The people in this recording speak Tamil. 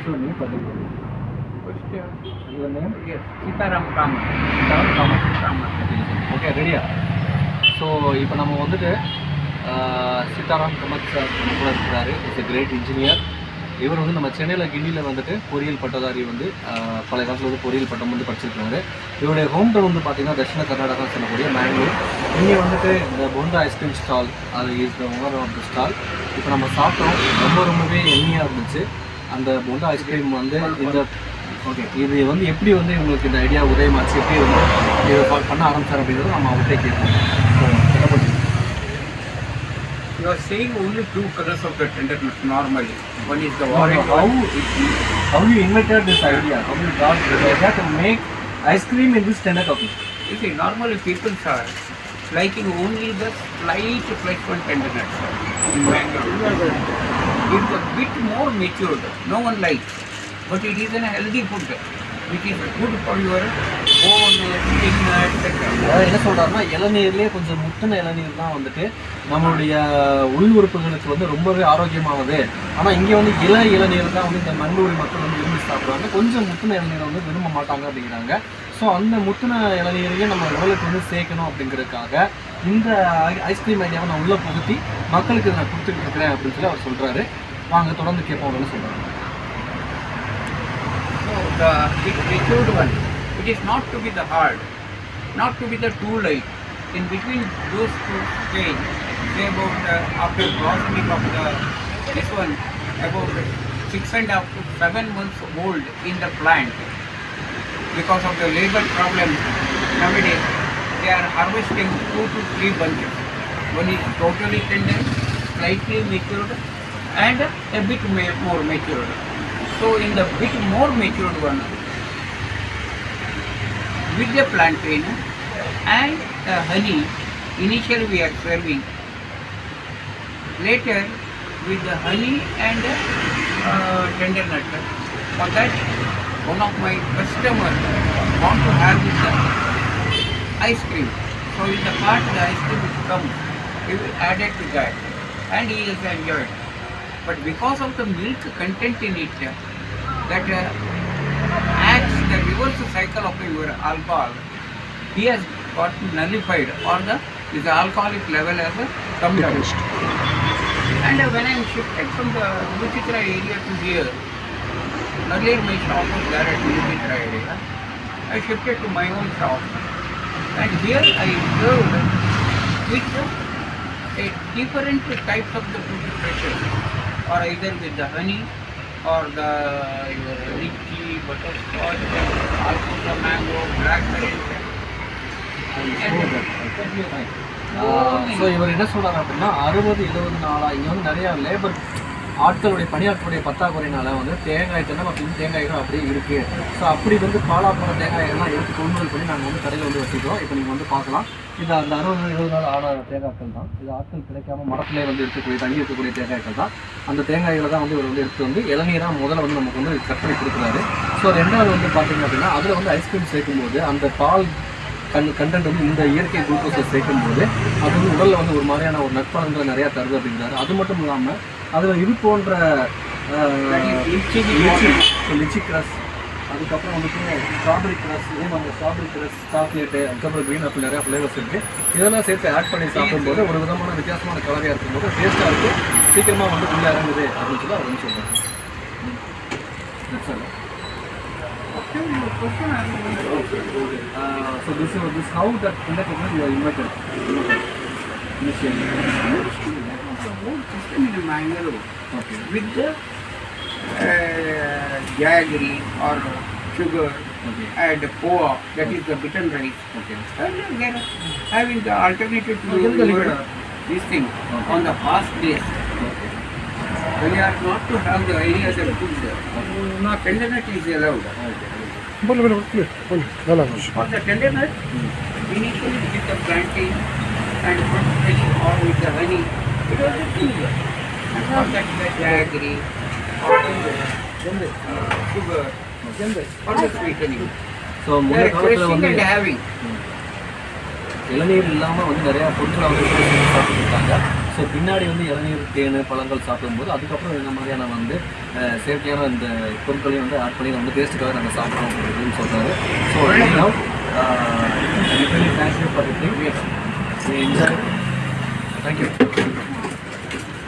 What's your name, particularly? Your name? Yes, Sitaram Kama. Sitaram Kama. Kama. Okay ரெடியா ஸோ இப்போ நம்ம வந்துட்டு சீதாராம் கமத் சார் நம்ம கூட இருக்கிறாரு இட்ஸ் எ கிரேட் இன்ஜினியர் இவர் வந்து நம்ம சென்னையில் கிண்டியில் வந்துட்டு பொறியியல் பட்டதாரி வந்து பல காலத்தில் வந்து பொறியியல் பட்டம் வந்து படிச்சிருக்காரு இவருடைய ஹோம் டவுன் வந்து பார்த்தீங்கன்னா தட்சிண கர்நாடகா சொல்லக்கூடிய மேங்களூர் இங்கே வந்துட்டு இந்த போண்டா ஐஸ்கிரீம் ஸ்டால் அது இருக்கிற ஓனர் ஆஃப் த ஸ்டால் இப்போ நம்ம சாப்பிட்டோம் ரொம்ப ரொம்பவே எண்ணியாக இருந்துச்சு அந்த போண்டா ஐஸ்கிரீம் வந்து இந்த ஓகே இது வந்து எப்படி வந்து உங்களுக்கு இந்த ஐடியா உதயமாச்சு எப்படி வந்து இதை பண்ண ஆரம்பிச்சார் அப்படிங்கிறது நம்ம அவர்கிட்ட கேட்போம் So, என்ன பண்ணுறீங்க You are saying only two colors of the tenderness normally. One is the how orange how one. how you invented this idea how you got this idea to make ice cream in this tender coffee You see, normally people are liking only the slight flesh one tenderness in Bangalore. It's a bit more matured. No one likes. But it is a healthy food which is good for your bone, skin, etc. அதாவது என்ன சொல்கிறாருன்னா இளநீர்லேயே கொஞ்சம் முத்தின இளநீர் தான் வந்துட்டு நம்மளுடைய உள் உறுப்புகளுக்கு வந்து ரொம்பவே ஆரோக்கியமானது ஆனால் இங்கே வந்து இள இளநீர் தான் வந்து இந்த மங்களூரி மக்கள் வந்து விரும்பி சாப்பிடுவாங்க கொஞ்சம் முத்தின இளநீரை வந்து விரும்ப மாட்டாங்க அப்படிங்கிறாங்க ஸோ அந்த முத்தின இளநீரையும் நம்ம உடலுக்கு வந்து சேர்க்கணும் அப்படிங்கிறதுக்காக இந்த ஐ- ஐஸ்கிரீம் ஐடியாவை நான் உள்ளே புகுத்தி மக்களுக்கு நான் கொடுத்துட்டு இருக்கிறேன் அப்படின்னு சொல்லி அவர் சொல்கிறாரு வாங்க தொடர்ந்து கேட்போம் அப்படின்னு சொல்றாரு So the bit matured one, it is not to be the hard, not to be the too light. In between those two stage, say about uh, after blossoming of the this one, about six and up to seven months old in the plant. Because of the labor problem nowadays, they are harvesting two to three bunches. One is totally tender, slightly matured, and a bit more matured. So in the bit more matured one, with the plantain and the honey, initially we are serving. Later, with the honey and uh, tender nut, for that one of my customers want to have this uh, ice cream. So in the part the ice cream will come, he will add it to that, and he is enjoyed. But because of the milk content in it, that uh, acts the reverse cycle of your alcohol, he has got nullified or the his alcoholic level has come down. And uh, when I am shifted from the Vichitra area to here, earlier my shop was there at Vichitra area. I shifted to my own shop. And here I served with a different types of the pressure, or either with the honey, or the your lychee, butterscotch, also the mango, blackberry. So இவர் என்ன சொல்றாரு அப்படின்னா அறுபது எழுபது நாளா இங்க வந்து நிறைய லேபர் ஆட்களுடைய பணியாட்களுடைய பற்றாக்குறையினால வந்து தேங்காய் தென்னை மற்றும் தேங்காய்கள் அப்படியே இருக்குது ஸோ அப்படி வந்து பாலா போன தேங்காய்கள்லாம் எடுத்து கொள்முதல் பண்ணி நாங்கள் வந்து கடையில் வந்து வச்சுக்கிறோம். இப்போ நீங்கள் வந்து பார்க்கலாம். இது அந்த அறுபது இருபது நாள் ஆன தேங்காய்கள் தான். இது ஆட்கள் கிடைக்காம மரத்திலே வந்து இருக்கக்கூடிய தங்கி இருக்கக்கூடிய தேங்காய்கள் தான். அந்த தேங்காய்களை தான் வந்து இவர் வந்து எடுத்து வந்து இளநீராக முதல்ல வந்து நமக்கு வந்து கட் பண்ணி கொடுக்குறாரு. ஸோ ரெண்டாவது வந்து பார்த்தீங்க அப்படின்னா அதில் வந்து ஐஸ்கிரீம் சேர்க்கும்போது அந்த பால் கன் கண்டென்ட் வந்து இந்த இயற்கை குளுக்கோஸை சேர்க்கும் போது அது வந்து உடலில் வந்து ஒரு மாதிரியான ஒரு நட்பலன்களை நிறையா தருது அப்படிங்கிறாரு. அது மட்டும் இல்லாமல் அதில் இது போன்ற லிச்சி. லிச்சி. கிரஸ். அதுக்கப்புறம் வந்துட்டு ஸ்ட்ராபெரி கிரஸ் இதே மாதிரி ஸ்ட்ராபெரி கிரஸ் சாக்லேட்டு அதுக்கப்புறம் க்ரீன் ஆப்பிள் நிறையா ஃப்ளேவர்ஸ் இருக்குது இதெல்லாம் சேர்த்து ஆட் பண்ணி சாப்பிடும்போது ஒரு விதமான வித்தியாசமான கலவையாக இருக்கும்போது டேஸ்ட்டாக இருக்குது சீக்கிரமாக வந்து உள்ளே இறங்குது அப்படின்னு சொல்லி வந்து சொல்கிறாங்க Uh, so this is this how that Coconut you are invited. Initially. both system in Mangalore okay. with the uh, jaggery or sugar okay. and poa, that okay. is the bitter rice. Okay. And they are having the alternative to okay. your, this thing okay. on the fast days. Okay. Are not to have the any other food there, okay. no tender nut is allowed. Okay. For the tender mm. initially the plantain and fresh or with the honey. So முன்ன காலத்தில் வந்து. இளநீர் இல்லாமல் வந்து நிறையா பொருட்களை வந்து சாப்பிட்டுருக்காங்க. ஸோ பின்னாடி வந்து இளநீர் தேன் பழங்கள் சாப்பிடும்போது அதுக்கப்புறம் இந்த மாதிரியான வந்து செயற்கையான இந்த பொருட்களையும் வந்து ஆட் பண்ணி நம்ம டேஸ்ட்டுக்காக நாங்கள் சாப்பிட்றோம் அப்படின்னு சொல்கிறாரு so thank you for enjoy thank you